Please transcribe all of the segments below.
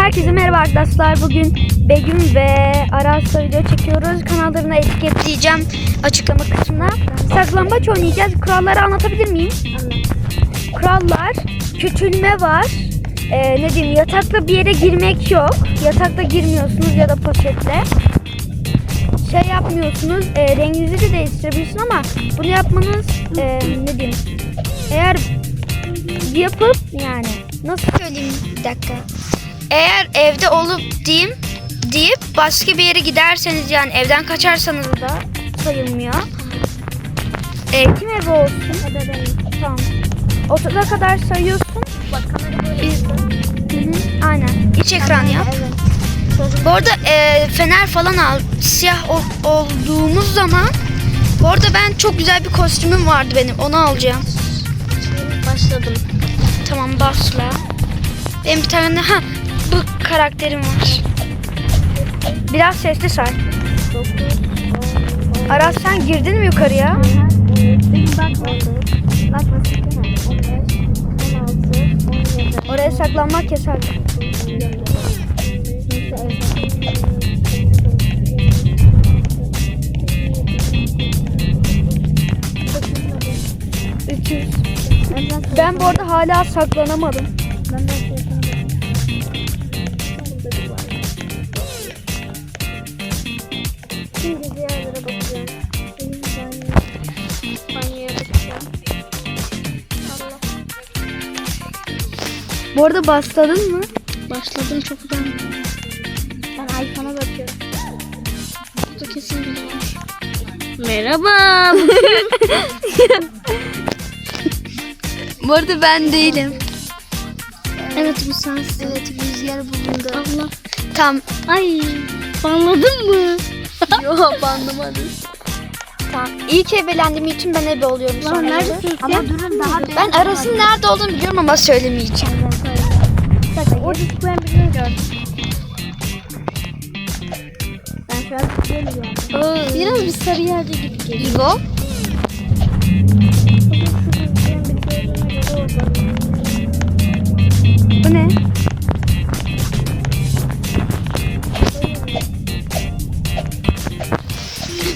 Herkese merhaba arkadaşlar. Bugün Begüm ve Aras'la video çekiyoruz. Kanallarına etiketleyeceğim açıklama kısmına. Saklambaç oynayacağız. Kuralları anlatabilir miyim? Kurallar, küçülme var. Ee, ne diyeyim yatakla bir yere girmek yok. Yatakla girmiyorsunuz ya da poşetle. Şey yapmıyorsunuz, e, renginizi de değiştirebilirsiniz ama bunu yapmanız e, ne diyeyim eğer yapıp yani nasıl söyleyeyim bir dakika. Eğer evde olup diyeyim deyip başka bir yere giderseniz yani evden kaçarsanız da sayılmıyor. E, kim evi olsun? Tamam. 30'a kadar sayıyorsun. Bak kamera böyle. Biz... Hı hı, aynen. İç ekran yap. Evet. Bu arada e, fener falan al. Siyah ol- olduğumuz zaman bu arada ben çok güzel bir kostümüm vardı benim. Onu alacağım. Başladım. Tamam basla. Benim bir tane ha bu karakterim var. Biraz sesli say. 9, 10, 10. Aras sen girdin mi yukarıya? Benim bakmadım. Bakmasın. 15, 16, 17. Oraya saklanmak yasak. Ben bu arada hala saklanamadım. Ben de yapamadım. Şimdi diğerlere bakacağım. Benim banyo. Banyoya bakacağım. Allah. Bu arada başladın mı? Başladım çoktan. Ben iPhone'a bakıyorum. Burada kesin biri var. Merhaba. Bu arada ben değilim. evet bu sensin. Evet rüzgar bulundu. Allah. Tamam. Ay. Banladın mı? Yok anlamadım. Tamam. İlk evlendiğim için ben ebe oluyorum sonra. neredesin Ama sen? durun daha Ben Aras'ın nerede olduğunu biliyorum ama söylemeyeceğim. Orada ben birini gördüm. Ben şu an tutuyorum Biraz bir sarı yerde gibi geliyor. İbo. Bu ne?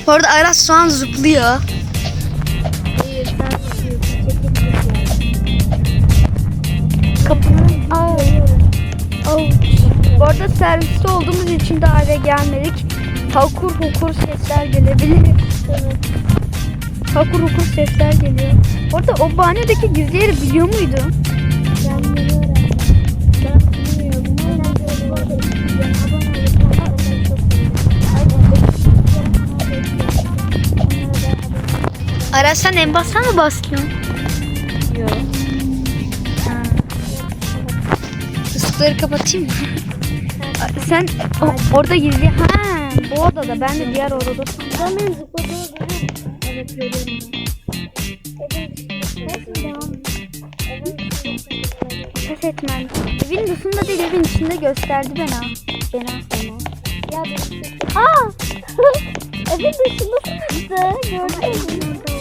Bu arada Aras şu an zıplıyor. Kapının... Aa. Oh. Bu arada serviste olduğumuz için daha eve gelmedik. Hakur hukur sesler gelebilir. Evet. Hakur hukur sesler geliyor. Orada o banyodaki gizli yeri biliyor muydu? Sen en baştan mı basıyorsun? Yok. Isıkları kapatayım mı? sen o- orada gizli... Ha, bu odada. Ben de diğer odada. Zıpladığımı görüyor musun? Evet görüyorum. Ses etmen. Evin dışında değil, evin içinde gösterdi bana. Bana sana. Ya Aa! Evin dışında. Gördün mü?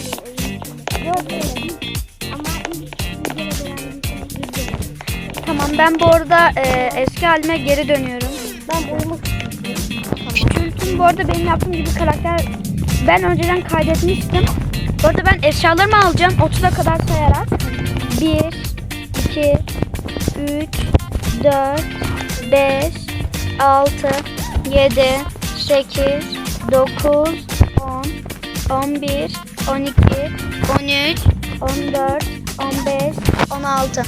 Tamam ben bu arada e, eski halime geri dönüyorum. Ben boyamak Küçültüm bu arada benim yaptığım gibi karakter ben önceden kaydetmiştim. Bu arada ben eşyalarımı alacağım 30'a kadar sayarak. 1, 2, 3, 4, 5, 6, 7, 8, 9, 10, 11, 12, 13, 14, 15, 16.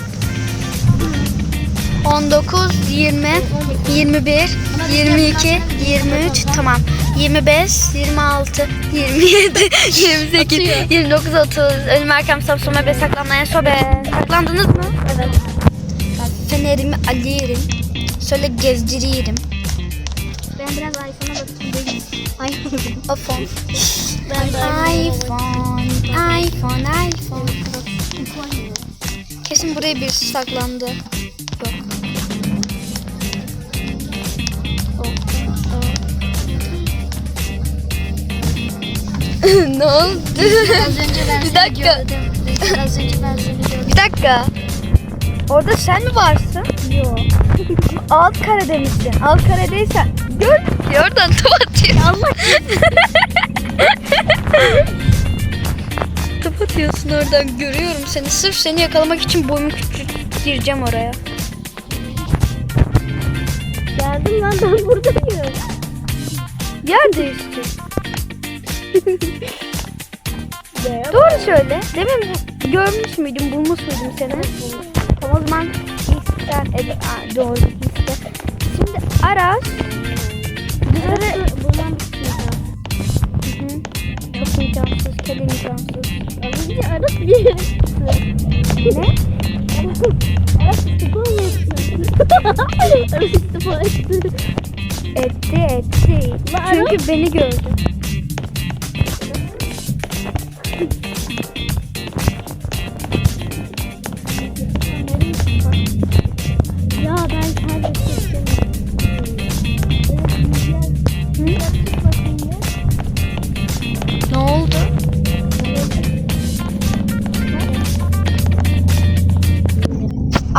19, 20, 21, 22, 23, tamam. 25, 26, 27, 28, 29, 30. Ölüm erken sapsama be saklanmaya sobe. Saklandınız mı? Evet. Fenerimi alıyorum. Şöyle gezdiriyorum. Ben biraz iPhone'a bakayım. Ay. iPhone. Ben de iPhone, iPhone, iPhone. Kesin buraya bir saklandı. Yok. ne oldu? Az önce ben Bir dakika. Az önce ben seni gördüm. Bir dakika. Orada sen mi varsın? Yok. Alt karede misin? Alt karedeysen gör oradan top atıyor. Allah top atıyorsun oradan görüyorum seni. Sırf seni yakalamak için boyumu küçülteceğim oraya. geldim lan ben buradayım. Yer değişti. Ne? Doğru söyle. Demin görmüş müydüm, bulmuş muydum seni? Tamam o zaman ed- Aa, doğru ister. Şimdi Aras. Hı hı. Çok imkansız, kedi imkansız. Az önce Aras bir. Ne? Aras mı etti? Aras istifa etti. Etti, etti. Çünkü beni gördü.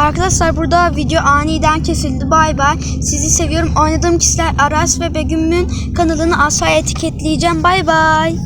Arkadaşlar burada video aniden kesildi. Bay bay. Sizi seviyorum. Oynadığım kişiler Aras ve Begüm'ün kanalını aşağıya etiketleyeceğim. Bay bay.